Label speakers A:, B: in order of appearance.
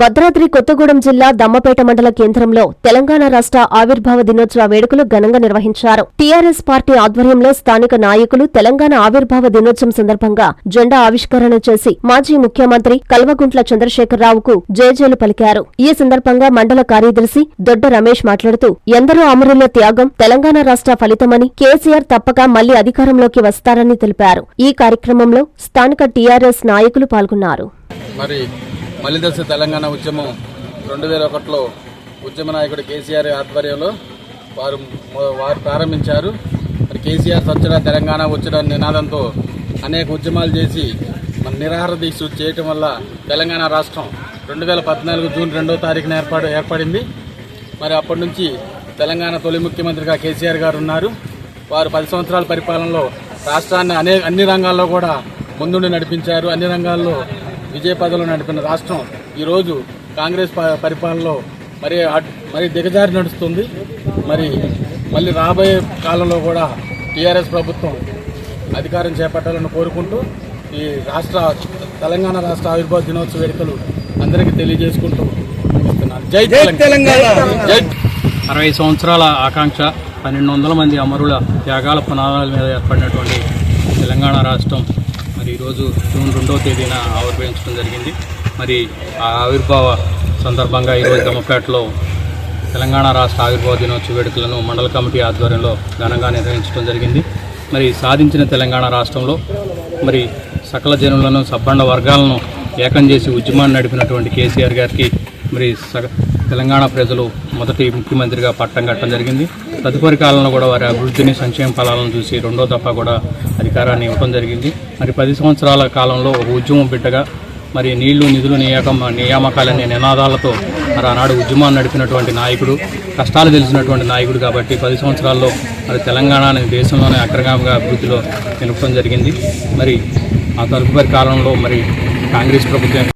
A: భద్రాద్రి కొత్తగూడెం జిల్లా దమ్మపేట మండల కేంద్రంలో తెలంగాణ రాష్ట్ర ఆవిర్భావ దినోత్సవ వేడుకలు ఘనంగా నిర్వహించారు. టీఆర్ఎస్ పార్టీ ఆధ్వర్యంలో స్థానిక నాయకులు తెలంగాణ ఆవిర్భావ దినోత్సవం సందర్భంగా జెండా ఆవిష్కరణ చేసి మాజీ ముఖ్యమంత్రి కల్వగుంట్ల చంద్రశేఖరరావుకు జయజేలు పలికారు. ఈ సందర్భంగా మండల కార్యదర్శి దొడ్డ రమేష్ మాట్లాడుతూ ఎందరో అమరుల త్యాగం తెలంగాణ రాష్ట్ర ఫలితమని కేసీఆర్ తప్పక మళ్ళీ అధికారంలోకి వస్తారని తెలిపారు. ఈ కార్యక్రమంలో స్థానిక టీఆర్ఎస్ నాయకులు పాల్గొన్నారు.
B: మరి మలిదశ తెలంగాణ ఉద్యమం రెండు వేల ఒకటిలో ఉద్యమ నాయకుడు కేసీఆర్ ఆధ్వర్యంలో వారు వారు ప్రారంభించారు. మరి కేసీఆర్ సచ్చడ తెలంగాణ వచ్చడ నినాదంతో అనేక ఉద్యమాలు చేసి మన నిరాహార దీక్ష చేయటం వల్ల తెలంగాణ రాష్ట్రం రెండు వేల పద్నాలుగు జూన్ రెండో తారీఖున ఏర్పాటు ఏర్పడింది. మరి అప్పటి నుంచి తెలంగాణ తొలి ముఖ్యమంత్రిగా కేసీఆర్ గారు ఉన్నారు. వారు పది సంవత్సరాల పరిపాలనలో రాష్ట్రాన్ని అనే అన్ని రంగాల్లో కూడా ముందుండి నడిపించారు. అన్ని రంగాల్లో విజయ పదవులు నడిపిన రాష్ట్రం ఈరోజు కాంగ్రెస్ ప- పరిపాలనలో మరి మరి దిగజారి నడుస్తుంది. మరి మళ్ళీ రాబోయే కాలంలో కూడా టీఆర్ఎస్ ప్రభుత్వం అధికారం చేపట్టాలని కోరుకుంటూ ఈ రాష్ట్ర తెలంగాణ రాష్ట్ర ఆవిర్భావ దినోత్సవ వేడుకలు అందరికీ తెలియజేసుకుంటూ. జై తెలంగాణ. జై
C: అరవై సంవత్సరాల ఆకాంక్ష పన్నెండు వందల మంది అమరుల త్యాగాల పునాదాల మీద ఏర్పడినటువంటి తెలంగాణ రాష్ట్రం మరి ఈరోజు జూన్ రెండవ తేదీన ఆవిర్భవించడం జరిగింది. మరి ఆ ఆవిర్భావ సందర్భంగా ఈరోజు దమ్మపేటలో తెలంగాణ రాష్ట్ర ఆవిర్భావ దినోత్సవ వేడుకలను మండల కమిటీ ఆధ్వర్యంలో ఘనంగా నిర్వహించడం జరిగింది. మరి సాధించిన తెలంగాణ రాష్ట్రంలో మరి సకల జనులను సబ్బండ వర్గాలను ఏకం చేసి ఉద్యమాన్ని నడిపినటువంటి కేసీఆర్ గారికి మరి సగ తెలంగాణ ప్రజలు మొదటి ముఖ్యమంత్రిగా పట్టం కట్టడం జరిగింది. తదుపరి కాలంలో కూడా వారి అభివృద్ధిని సంక్షేమ ఫలాలను చూసి రెండో దఫా కూడా అధికారాన్ని ఇవ్వడం జరిగింది. మరి పది సంవత్సరాల కాలంలో ఒక ఉద్యమం బిడ్డగా మరి నీళ్ళు నిధులు నియామకం నియామకాలనే నినాదాలతో మరి ఆనాడు ఉద్యమాన్ని నడిపినటువంటి నాయకుడు కష్టాలు తెలిసినటువంటి నాయకుడు కాబట్టి పది సంవత్సరాల్లో మరి తెలంగాణ దేశంలోనే అగ్రగామిగా అభివృద్ధిలో నిలపడం జరిగింది. మరి ఆ తదుపరి కాలంలో మరి కాంగ్రెస్ ప్రభుత్వం